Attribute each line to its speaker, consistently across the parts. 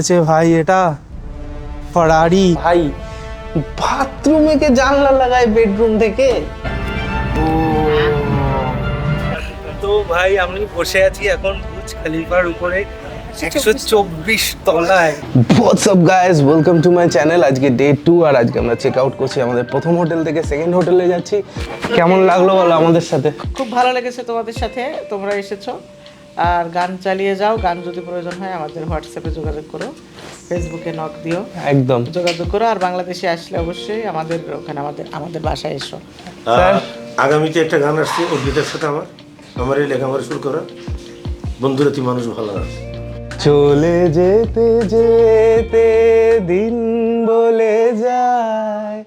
Speaker 1: আছে ভাই এটা? ফারারি।
Speaker 2: ভাই বাথরুমে কে জানলা লাগায় বেডরুম থেকে?
Speaker 1: তো ভাই আমি বসে আছি এখন বুজ খালিফার উপরে একশো চব্বিশ তলায়।
Speaker 2: Guys welcome to my channel আজকে ডে টু আর আজকে আমরা চেক আউট করছি আমাদের প্রথম হোটেল থেকে সেকেন্ড হোটেলে যাচ্ছি। কেমন লাগল বলো আমাদের সাথে?
Speaker 3: খুব ভালো লেগেছে তোমাদের সাথে। তোমরা এসেছ। আর গান চালিয়ে যাও গান যদি প্রয়োজন হয় আমাদের হোয়াটসঅ্যাপে যোগাযোগ করো ফেসবুকে নক দিও।
Speaker 2: একদম।
Speaker 3: যোগাযোগ করো আর বাংলাদেশে আসলে অবশ্যই আমাদের ওখানে আমাদের আমাদের বাসায় এসো।
Speaker 4: আগামীতে একটা গান আসছে অর্পিতার সাথে আমার। আমার এই লেখামার শুরু করা। বন্ধুরা তুই মানুষ ভালো না।
Speaker 2: চলে যেতে যেতে দিন বলে যায়।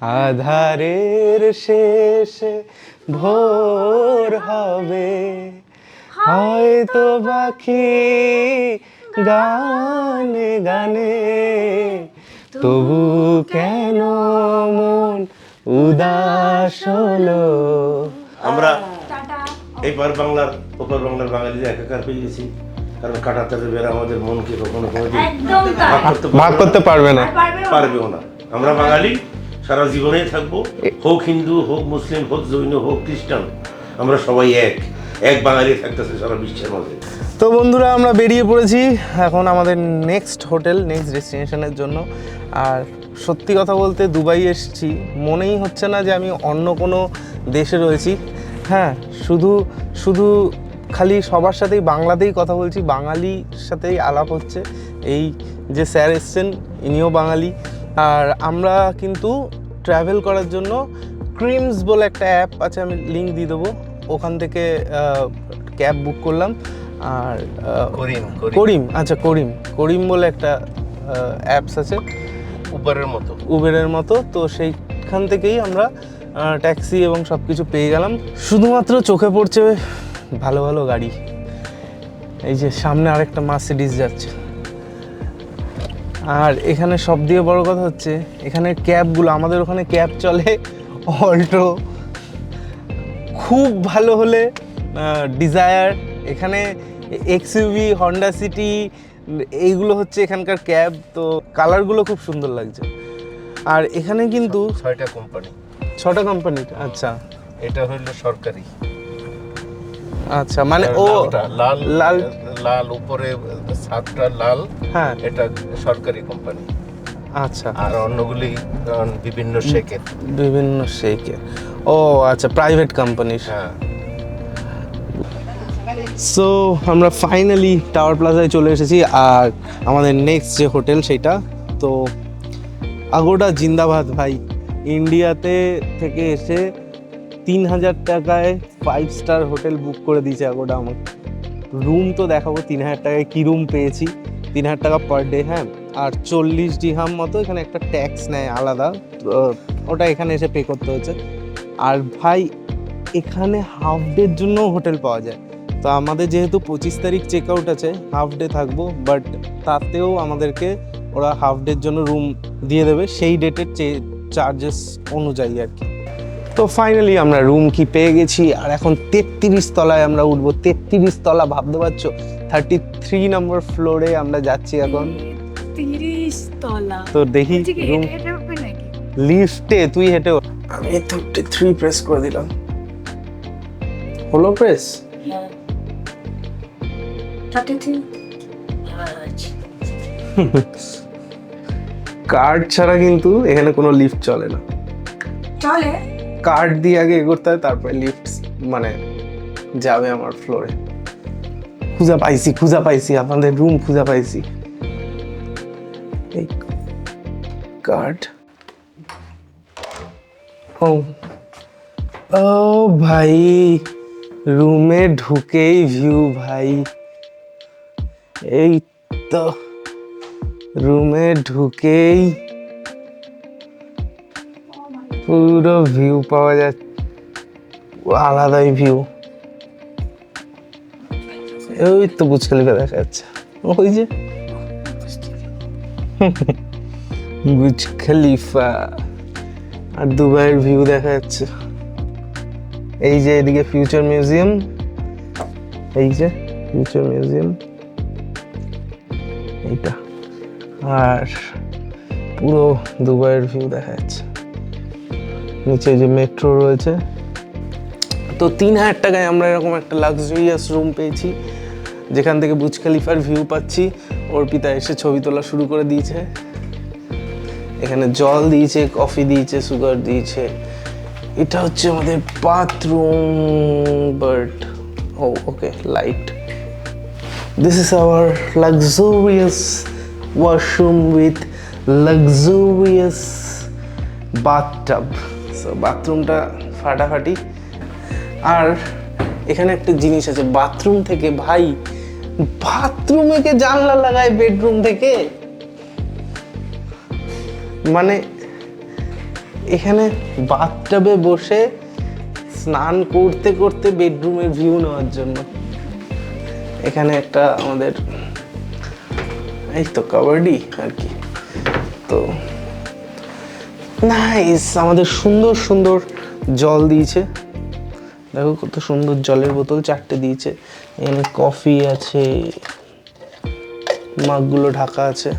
Speaker 2: আধারের শেষে ভোর হবে। হয়তো পাখি গানে গানে তবু কেন মন উদাস হলো?
Speaker 4: আমরা এই পার বাংলার ওপার বাংলার বাঙালিরা একাকার পেয়ে গেছি কারণ কাটাতারের বেড়া আমাদের মনকে কখনো কোনোদিন ভাগ করতে
Speaker 2: পারবে না।
Speaker 4: পারবেও না। আমরা বাঙালি সারা জীবনেই থাকব হোক হিন্দু হোক মুসলিম হোক জৈন হোক খ্রিস্টান আমরা সবাই এক। এক বাঙালি থাকতেছে, সারা বিশ্বের মাঝে।
Speaker 2: তো বন্ধুরা, আমরা বেরিয়ে পড়েছি এখন আমাদের নেক্সট হোটেল নেক্সট ডেস্টিনেশনের জন্য। আর সত্যি কথা বলতে দুবাই এসেছি। মনেই হচ্ছে না যে আমি অন্য কোনো দেশে রয়েছি। হ্যাঁ শুধু শুধু খালি সবার সাথেই, বাংলাতেই কথা বলছি। বাঙালির সাথেই আলাপ হচ্ছে। এই যে স্যার এসছেন, ইনিও বাঙালি। আর আমরা কিন্তু ট্রাভেল করার জন্য ক্রিমস বলে একটা অ্যাপ আছে, আমি লিঙ্ক দিয়ে দেবো। ওখান থেকে ক্যাব বুক করলাম। আর
Speaker 4: করিম
Speaker 2: করিম। আচ্ছা করিম। করিম বলে একটা অ্যাপস আছে।
Speaker 4: উপরের মতো।
Speaker 2: উবেরের মতো। তো সেইখান থেকেই আমরা ট্যাক্সি এবং সব কিছু পেয়ে গেলাম। শুধুমাত্র চোখে পড়ছে ভালো ভালো গাড়ি। এই যে সামনে আরেকটা মার্সিডিস যাচ্ছে। আর এখানে সব দিয়ে বড় কথা হচ্ছে এখানে ক্যাবগুলো আমাদের ওখানে ক্যাব চলে অল্টো খুব ভালো হলে ডিজায়ার এখানে এক্সইউভি হন্ডা সিটি এইগুলো হচ্ছে এখানকার ক্যাব তো কালারগুলো খুব সুন্দর লাগছে। আর এখানে কিন্তু
Speaker 4: ছয়টা কোম্পানি
Speaker 2: ছটা কোম্পানির আচ্ছা।
Speaker 4: এটা হইল সরকারি।
Speaker 2: আচ্ছা মানে ও
Speaker 4: লাল
Speaker 2: লাল।
Speaker 4: লাল উপরে সাতটা লাল
Speaker 2: হ্যাঁ।
Speaker 4: এটা সরকারি কোম্পানি
Speaker 2: আচ্ছা।
Speaker 4: আর অন্যগুলি বিভিন্ন শেকের
Speaker 2: বিভিন্ন শেকের ও আচ্ছা প্রাইভেট কোম্পানির
Speaker 4: হ্যাঁ।
Speaker 2: সো আমরা ফাইনালি টাওয়ার প্লাজায় চলে এসেছি আর আমাদের নেক্সট যে হোটেল সেটা তো আগোডা জিন্দাবাদ ভাই। ইন্ডিয়াতে থেকে এসে তিন হাজার টাকায় ফাইভ স্টার হোটেল বুক করে দিয়েছে আগোডা আমাকে। রুম তো দেখাবো তিন হাজার টাকায় কী রুম পেয়েছি? তিন হাজার টাকা পার ডে হ্যাঁ? আর চল্লিশ ডিহাম মতো এখানে একটা ট্যাক্স নেয় আলাদা ওটা এখানে এসে পে করতে হচ্ছে। আর ভাই, এখানে হাফ ডের জন্য হোটেল পাওয়া যায়। তো আমাদের যেহেতু পঁচিশ তারিখ চেক আউট আছে হাফ ডে থাকব বাট তাতেও আমাদেরকে ওরা হাফ ডের জন্য রুম দিয়ে দেবে, সেই ডেটের চার্জেস অনুযায়ী আর কি। তো ফাইনালি আমরা রুম কি পেয়ে গেছি, আর এখন তেত্রিশ তলায় আমরা উঠবো। তেত্রিশ তলা, ভাবতে পারছ? থার্টি থ্রি নম্বর ফ্লোরে আমরা যাচ্ছি এখন।
Speaker 5: তিরিশ তলা।
Speaker 2: তো দেখি রুম লিফটে তুই হেঁটে আমি থার্টি থ্রি প্রেস করে দিলাম। হলো প্রেস
Speaker 5: হ্যাঁ।
Speaker 2: কার্ড ছাড়া কিন্তু এখানে কোনো লিফট চলে না।
Speaker 5: চলে?
Speaker 2: কার্ড দিয়ে আগে এগোতে হয় তারপরে লিফট মানে যাবে আমার ফ্লোরে খুঁজা পাইছি খুঁজা পাইছি আপনাদের রুম খুঁজা পাইছি। এই কার্ড ও। ও ভাই, রুমে ঢুকেই ভিউ ভাই। এই তো, রুমে ঢুকেই পুরো ভিউ পাওয়া যাচ্ছে, আলাদাই ভিউ ওই তো বুজ দেখা যাচ্ছে। ওই যে বুজ খলিফা। আর দুবাইয়ের ভিউ দেখা যাচ্ছে। এই যে এদিকে ফিউচার মিউজিয়াম এই যে ফিউচার মিউজিয়াম এইটা। আর পুরো দুবাইয়ের ভিউ দেখা যাচ্ছে। নিচে যে মেট্রো রয়েছে। তো তিন হাজার টাকায় আমরা এরকম একটা লাক্সারিয়াস রুম পেয়েছি। যেখান থেকে বুজ খালিফার ভিউ পাচ্ছি। অর্পিতা এসে ছবি তোলা শুরু করে দিয়েছে। এখানে জল দিয়েছে, কফি দিয়েছে, সুগার দিয়েছে। এটা হচ্ছে আমাদের bathroom but O okay light this is our luxurious washroom with luxurious bathtub so বাথরুমটা ফাটাফাটি। আর এখানে একটা জিনিস আছে বাথরুম থেকে ভাই বাথরুমে কে জানলা লাগায় বেডরুম থেকে? মানে এখানে বাথটাবে বসে স্নান করতে করতে বেডরুমের ভিউ নেওয়ার জন্য। এখানে একটা আমাদের এই তো কাবাডি আর কি। তো নাইস আমাদের সুন্দর সুন্দর জল দিয়েছে। দেখো কত সুন্দর জলের বোতল চারটে দিয়েছে। এখানে কফি আছে মাগগুলো ঢাকা আছে।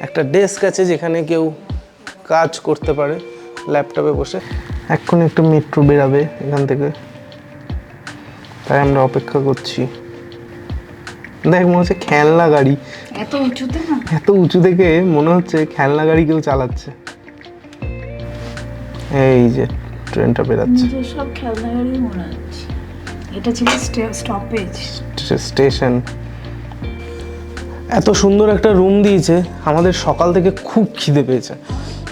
Speaker 2: একটা ডেস্ক আছে যেখানে কেউ কাজ করতে পারে ল্যাপটপে বসে। এখন একটু মেট্রো বেরাবে এখান থেকে। তাই আমরা অপেক্ষা করছি। দেখ মনে হচ্ছে খেলনা গাড়ি।
Speaker 5: এত উঁচুতে না?
Speaker 2: এত উঁচু থেকে মনে হচ্ছে খেলনা গাড়ি কেউ চালাচ্ছে। এই যে। ট্রেনটা বেরাচ্ছে।
Speaker 5: সব খেলনা গাড়ি মনে হচ্ছে। এটা ছিল স্টপেজ
Speaker 2: স্টেশন এত সুন্দর একটা রুম দিয়েছে আমাদের সকাল থেকে খুব খিদে পেয়েছে।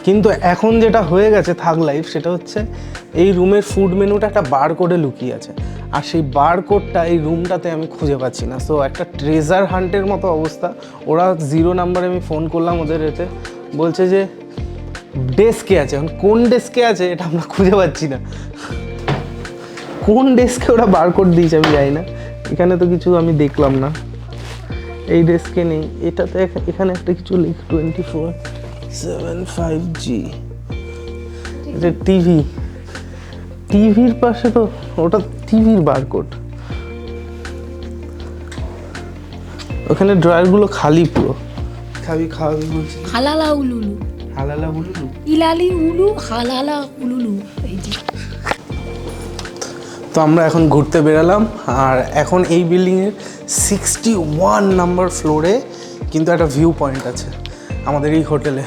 Speaker 2: কিন্তু এখন যেটা হয়ে গেছে থাক লাইফ সেটা হচ্ছে এই রুমের ফুড মেনুটা একটা বার কোডে লুকিয়ে আছে। আর সেই বার কোডটা এই রুমটাতে আমি খুঁজে পাচ্ছি না। সো একটা ট্রেজার হান্টের মতো অবস্থা। ওরা জিরো নাম্বারে আমি ফোন করলাম ওদের এতে। বলছে যে ডেস্কে আছে। এখন কোন ডেস্কে আছে এটা আমরা খুঁজে পাচ্ছি না। কোন ডেস্কে ওরা বার কোড দিয়েছে আমি জানি না। এখানে তো কিছু আমি দেখলাম না। এই ডেস্কে নেই। এটাতে এখ- এখানে একটা কিছু লিখ twenty four seven five G এটা টিভি। টিভির পাশে তো ওটা টিভির বারকোড। ওখানে ড্রয়ারগুলো খালি পুরো। খাবি খাওয়াবি বলছি।
Speaker 5: হালালা উলুলু
Speaker 2: হালালা বলুন
Speaker 5: ইলালি উলু হালালা উলুলু এই যে।
Speaker 2: তো আমরা এখন ঘুরতে বেরালাম আর এখন এই বিল্ডিংয়ের সিক্সটি ওয়ান নাম্বার ফ্লোরে কিন্তু একটা ভিউ পয়েন্ট আছে আমাদের এই হোটেলে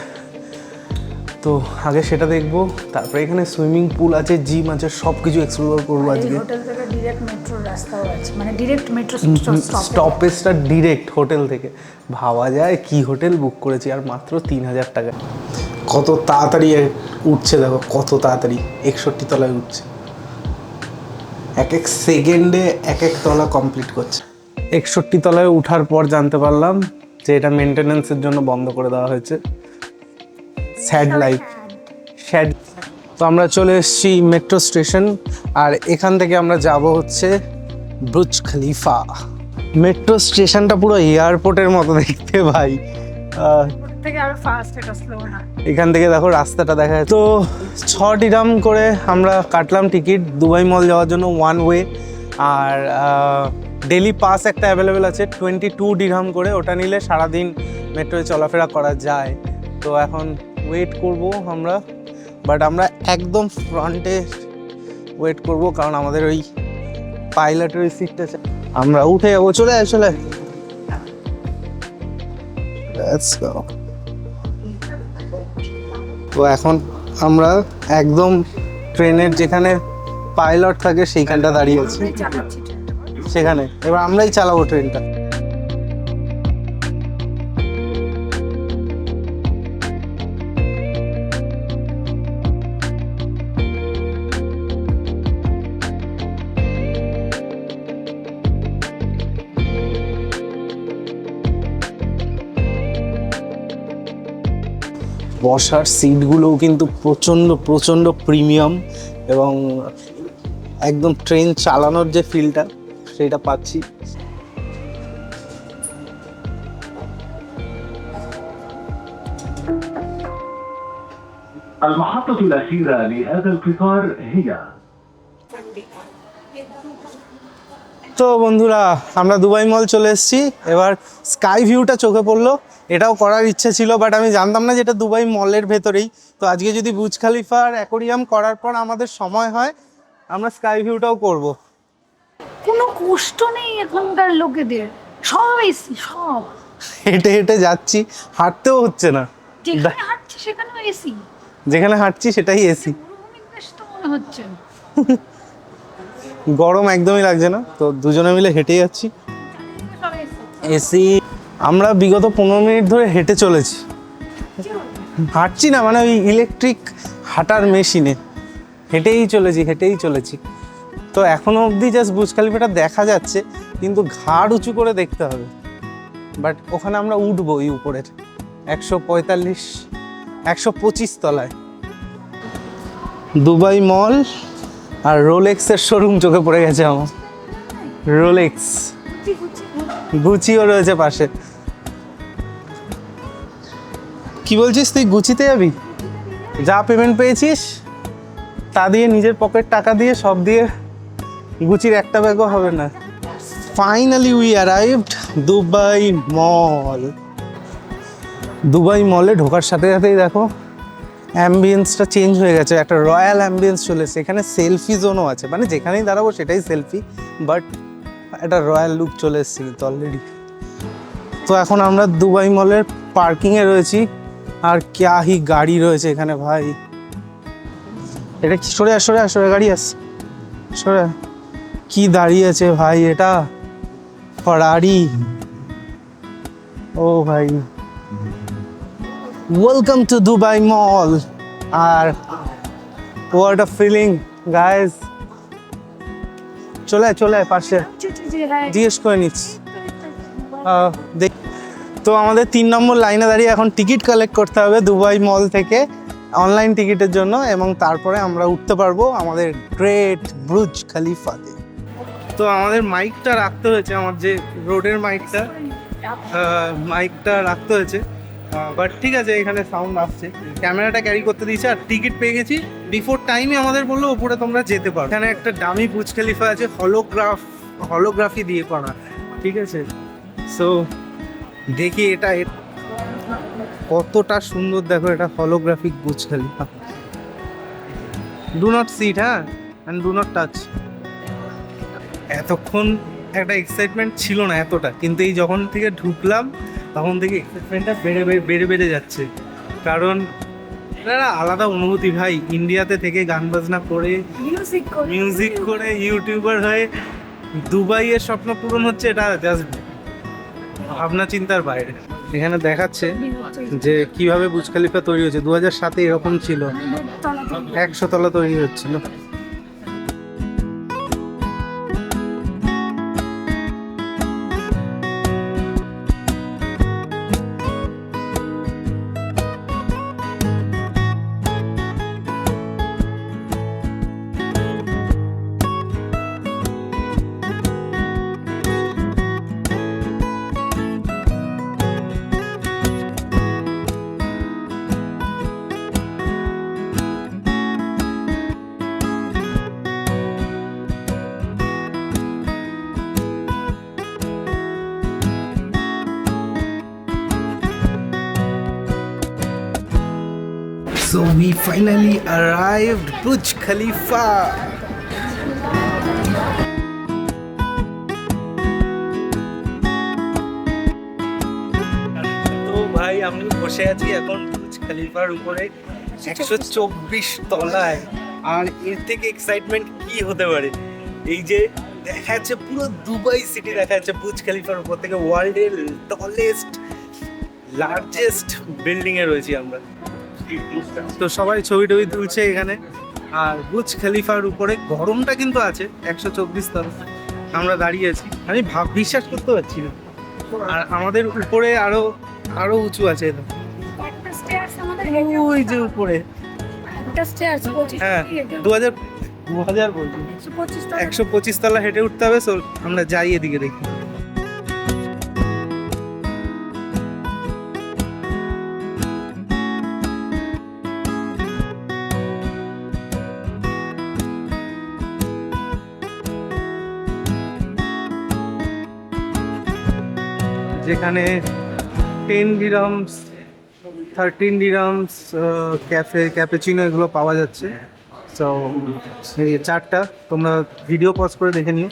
Speaker 2: তো আগে সেটা দেখব তারপরে এখানে সুইমিং পুল আছে জিম আছে সব কিছু এক্সপ্লোর করব আজকে।
Speaker 5: মানে
Speaker 2: স্টপেজটা ডিরেক্ট হোটেল থেকে। ভাবা যায় কি হোটেল বুক করেছি আর মাত্র তিন হাজার টাকা। কত তাড়াতাড়ি উঠছে দেখো কত তাড়াতাড়ি একষট্টি তলায় উঠছে। এক এক সেকেন্ডে এক এক তলা কমপ্লিট করছে। একষট্টি তলায় উঠার পর জানতে পারলাম যে এটা মেনটেনেন্সের জন্য বন্ধ করে দেওয়া হয়েছে। স্যাড লাইফ স্যাড তো আমরা চলে এসেছি মেট্রো স্টেশন আর এখান থেকে আমরা যাব হচ্ছে বুর্জ খলিফা মেট্রো স্টেশনটা পুরো এয়ারপোর্টের মতো দেখতে ভাই। এখান থেকে দেখো রাস্তাটা দেখা যাচ্ছে। তো ছ ডিরাম করে আমরা কাটলাম টিকিট, দুবাই মল যাওয়ার জন্য ওয়ান ওয়ে আর ডেলি পাস একটা অ্যাভেলেবেল আছে টোয়েন্টি টু ডিরাম করে। ওটা নিলে সারাদিন মেট্রোয় চলাফেরা করা যায়। তো এখন ওয়েট করব আমরা। বাট আমরা একদম ফ্রন্টে ওয়েট করব, কারণ আমাদের ওই পাইলটের ওই সিটটা আমরা উঠে যাব চলে আয়। Let's go. তো এখন আমরা একদম ট্রেনের যেখানে পাইলট থাকে সেইখানটা দাঁড়িয়ে আছি। সেখানে। এবার আমরাই চালাবো ট্রেনটা। বসার সিটগুলোও কিন্তু প্রচণ্ড প্রচণ্ড প্রিমিয়াম এবং একদম ট্রেন চালানোর যে ফিলটা সেটা পাচ্ছি
Speaker 6: المحطة الأخيرة لهذا القطار هي
Speaker 2: তো বন্ধুরা আমরা দুবাই মল চলে এসেছি এবার স্কাই ভিউটা চোখে পড়লো এটাও করার ইচ্ছে ছিল বাট আমি জানতাম না যে এটা দুবাই মলের ভেতরেই। তো আজকে যদি বুজ খালিফার অ্যাকোরিয়াম করার পর আমাদের সময় হয় আমরা স্কাই ভিউটাও করব।
Speaker 5: কোনো কষ্ট নেই এখনকার লোকেদের। সব এসি সব।
Speaker 2: হেঁটে হেঁটে যাচ্ছি হাঁটতেও হচ্ছে না।
Speaker 5: যেখানে হাঁটছে সেখানেও এসি
Speaker 2: যেখানে হাঁটছি সেটাই এসি
Speaker 5: মনে হচ্ছে।
Speaker 2: গরম একদমই লাগছে না তো দুজনে মিলে হেঁটে যাচ্ছি।
Speaker 5: এসি
Speaker 2: আমরা বিগত পনেরো মিনিট ধরে হেঁটে চলেছি। হাঁটছি না মানে ওই ইলেকট্রিক হাঁটার মেশিনে হেঁটেই চলেছি হেঁটেই চলেছি। তো এখনও অবধি জাস্ট বুজ খালিফাটা দেখা যাচ্ছে, কিন্তু ঘাড় উঁচু করে দেখতে হবে। বাট ওখানে আমরা উঠবো ওই উপরের, একশো পঁয়তাল্লিশ, একশো পঁচিশ তলায়। দুবাই মল আর রোলেক্সের শোরুম চোখে পড়ে গেছে আমার। রোলেক্স গুচিও রয়েছে পাশে। কি বলছিস তুই, গুচিতে যাবি? যা পেমেন্ট পেয়েছিস, তা দিয়ে নিজের পকেট টাকা দিয়ে সব দিয়ে গুচির একটা ব্যাগও হবে না। Finally we arrived Dubai mall Dubai মলে ঢোকার সাথে সাথেই দেখো অ্যাম্বিয়েন্সটা চেঞ্জ হয়ে গেছে, একটা রয়্যাল অ্যাম্বিয়েন্স চলে এসেছে এখানে সেলফি জোনও আছে মানে যেখানেই দাঁড়াবো সেটাই সেলফি বাট একটা রয়্যাল লুক চলে এসেছে কিন্তু অলরেডি তো এখন আমরা দুবাই মলের পার্কিংয়ে রয়েছি। আর ক্যাহি গাড়ি রয়েছে এখানে ভাই। এটা কি সরে সরে সরে গাড়ি আস। সরে। কি দাঁড়িয়ে আছে ভাই এটা? ফরারি ও ভাই। ওয়েলকাম টু দুবাই মল আর হোয়াট আ ফিলিং গাইজ চলে আয়, চলে আয় পাশে। জিজ্ঞেস করে নিচ্ছি। দেখ তো আমাদের তিন নম্বর লাইনে দাঁড়িয়ে এখন টিকিট কালেক্ট করতে হবে দুবাই মল থেকে অনলাইন টিকিটের জন্য এবং তারপরে আমরা উঠতে পারব আমাদের গ্রেট ব্রুজ খালিফাতে। তো আমাদের মাইকটা রাখতে হয়েছে আমার যে রোডের মাইকটা মাইকটা রাখতে হয়েছে। বাট ঠিক আছে, এখানে সাউন্ড আসছে। ক্যামেরাটা ক্যারি করতে দিয়েছে আর টিকিট পেয়ে গেছি। বিফোর টাইমে আমাদের বলল, ওপরে তোমরা যেতে পারো। এখানে একটা দামি বুজ খালিফা আছে হলোগ্রাফ হলোগ্রাফি দিয়ে করা। ঠিক আছে? সো দেখি এটা কতটা সুন্দর দেখো, এটা holographic Burj Khalifa do not sit হ্যাঁ? অ্যান্ড ডু নট টাচ এতক্ষণ একটা এক্সাইটমেন্ট ছিল না এতটা, কিন্তু এই যখন থেকে ঢুকলাম তখন থেকে এক্সাইটমেন্টটা বেড়ে বেড়ে বেড়ে যাচ্ছে। কারণ একটা আলাদা অনুভূতি ভাই। ইন্ডিয়াতে থেকে গান বাজনা করে
Speaker 5: মিউজিক করে।
Speaker 2: ইউটিউবার হয়ে দুবাইয়ের স্বপ্ন পূরণ হচ্ছে এটা জাস্ট ভাবনা চিন্তার বাইরে। এখানে দেখাচ্ছে যে কীভাবে বুজ খালিফা তৈরি হয়েছে। দু হাজার সাতে এরকম ছিল। একশো তলা তৈরি হচ্ছিল। Finally arrived, Burj Khalifa. তো ভাই, আমি বসে আছি এখন বুর্জ খালিফার উপরে একশো চব্বিশ তলায়। আর এর থেকে এক্সাইটমেন্ট কি হতে পারে? এই যে দেখা যাচ্ছে পুরো দুবাই সিটি দেখা যাচ্ছে বুর্জ খালিফার উপর থেকে ওয়ার্ল্ডের টলেস্ট লার্জেস্ট বিল্ডিং এ রয়েছি আমরা। তো সবাই ছবি টবি তুলছে এখানে। আর বুর্জ খালিফার উপরে গরমটা কিন্তু আছে একশো চব্বিশ তলা আমরা দাঁড়িয়ে আছি। আমি ভাব বিশ্বাস করতে পারছি না। আর আমাদের উপরে আরও আরও উঁচু আছে এটা। ওই যে উপরে। হ্যাঁ দু হাজার দু হাজার বলছি।
Speaker 5: একশো পঁচিশ
Speaker 2: একশো পঁচিশ তলা হেঁটে উঠতে হবে সো আমরা যাই এদিকে দেখি। যেখানে ten dirhams, thirteen dirhams cafe, cappuccino এগুলো পাওয়া যাচ্ছে। সো চারটা, তোমরা ভিডিও পজ করে দেখে নিও।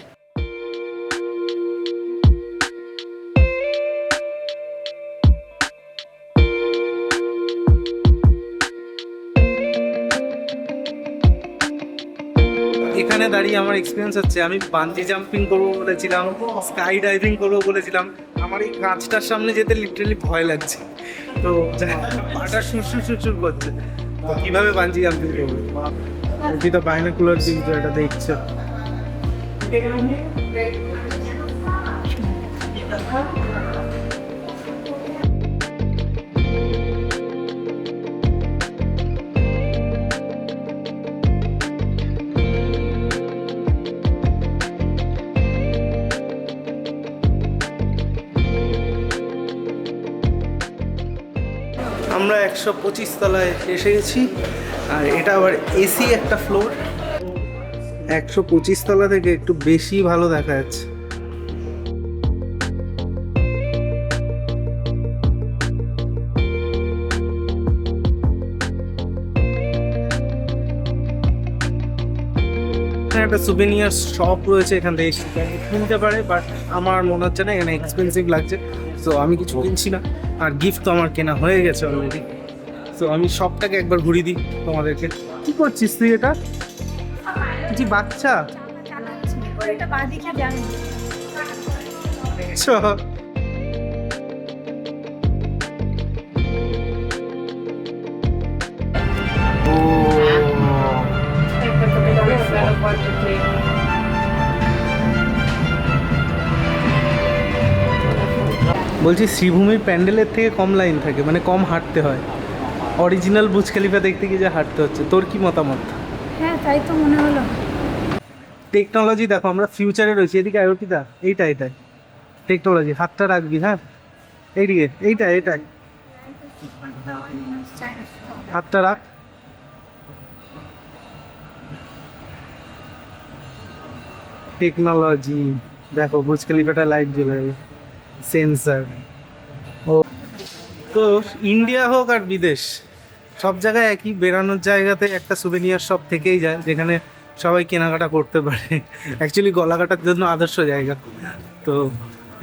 Speaker 2: আমার এক্সপিরিয়েন্স হচ্ছে আমি বাঞ্জি জাম্পিং করব বলেছিলাম স্কাই ডাইভিং করব বলেছিলাম। আমার এই গাছটার সামনে যেতে লিটারালি ভয় লাগছে। তো পাটা সুরসুর সুরসুর করছে। তো কীভাবে বাঞ্জি জাম্পিং করব? তুই তো বাইনাকুলার কিন্তু এটা দেখছ। আমরা একশো পঁচিশ তলায় এসে গেছি। আর এটা আবার এসি একটা ফ্লোর। একশো পঁচিশ তলা থেকে একটু বেশি ভালো দেখা যাচ্ছে। একটা সুভেনিয়ার শপ রয়েছে এখান থেকে কিনতে পারে বাট আমার মনে হচ্ছে না এখানে এক্সপেন্সিভ লাগছে। সো আমি কিছু কিনছি না। আর গিফট তো আমার কেনা হয়ে গেছে অলরেডি সো আমি সবটাকে একবার ঘুরিয়ে দিই তোমাদেরকে। কি করছিস তুই এটা? কি বাচ্চা। বলছি, শ্রীভূমির প্যান্ডেলের থেকে কম লাইন থাকে মানে কম হাঁটতে হয়। অরিজিনাল বুজ খলিফা দেখতে গিয়ে যা হাঁটতে হচ্ছে তোর কি মতামত?
Speaker 5: হ্যাঁ তাই তো মনে হলো।
Speaker 2: টেকনোলজি দেখো আমরা ফিউচারে রয়েছি। এদিকে আয়োটিদা এইটা এটাই। টেকনোলজি হাতটা রাখবি হ্যাঁ? এইদিকে এইটা এটাই। হাতটা রাখ। টেকনোলজি দেখো বুজ খলিফাটা লাইট জ্বলে সেন্সার ও তো ইন্ডিয়া হোক আর বিদেশ, সব জায়গায় একই বেরানোর জায়গাতে একটা সুভেনিয়ার শপ থেকেই যায়, যেখানে সবাই কেনাকাটা করতে পারে। অ্যাকচুয়ালি গলা কাটার জন্য আদর্শ জায়গা। তো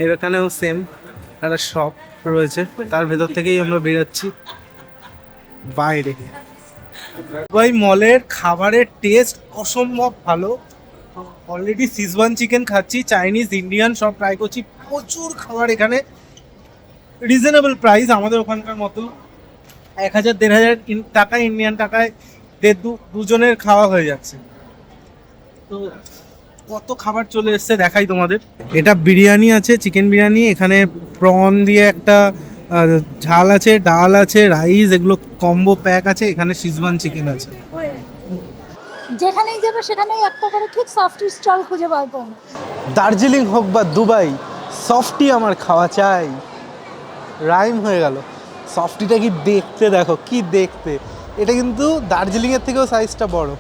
Speaker 2: এখানেও সেম একটা শপ রয়েছে, তার ভেতর থেকেই আমরা বেরোচ্ছি। বাইরে। ভাই মলের খাবারের টেস্ট অসম্ভব ভালো। অলরেডি সিজওয়ান চিকেন খাচ্ছি চাইনিজ ইন্ডিয়ান সব ট্রাই করছি। প্রচুর খাবার এখানে। রিজনেবল প্রাইস আমাদের ওখানকার মতো। এক হাজার দেড় হাজার ইন- টাকা ইন্ডিয়ান টাকায় দেড় দু দুজনের খাওয়া হয়ে যাচ্ছে। তো কত খাবার চলে এসছে দেখাই তোমাদের। এটা বিরিয়ানি আছে চিকেন বিরিয়ানি এখানে প্রন দিয়ে একটা ঝাল আছে ডাল আছে রাইস এগুলো কম্বো প্যাক আছে এখানে সিজওয়ান চিকেন আছে।
Speaker 5: যেখানেই যাবে সেখানেই একটা করে ঠিক সফট স্টল খুঁজে করো
Speaker 2: দার্জিলিং হোক বা দুবাই সফটি আমার খাওয়া চাই। রাইম হয়ে গেল। সফটিটা কি দেখতে দেখো, কি দেখতে। এটা কিন্তু দার্জিলিংয়ের থেকেও সাইজটা বড়।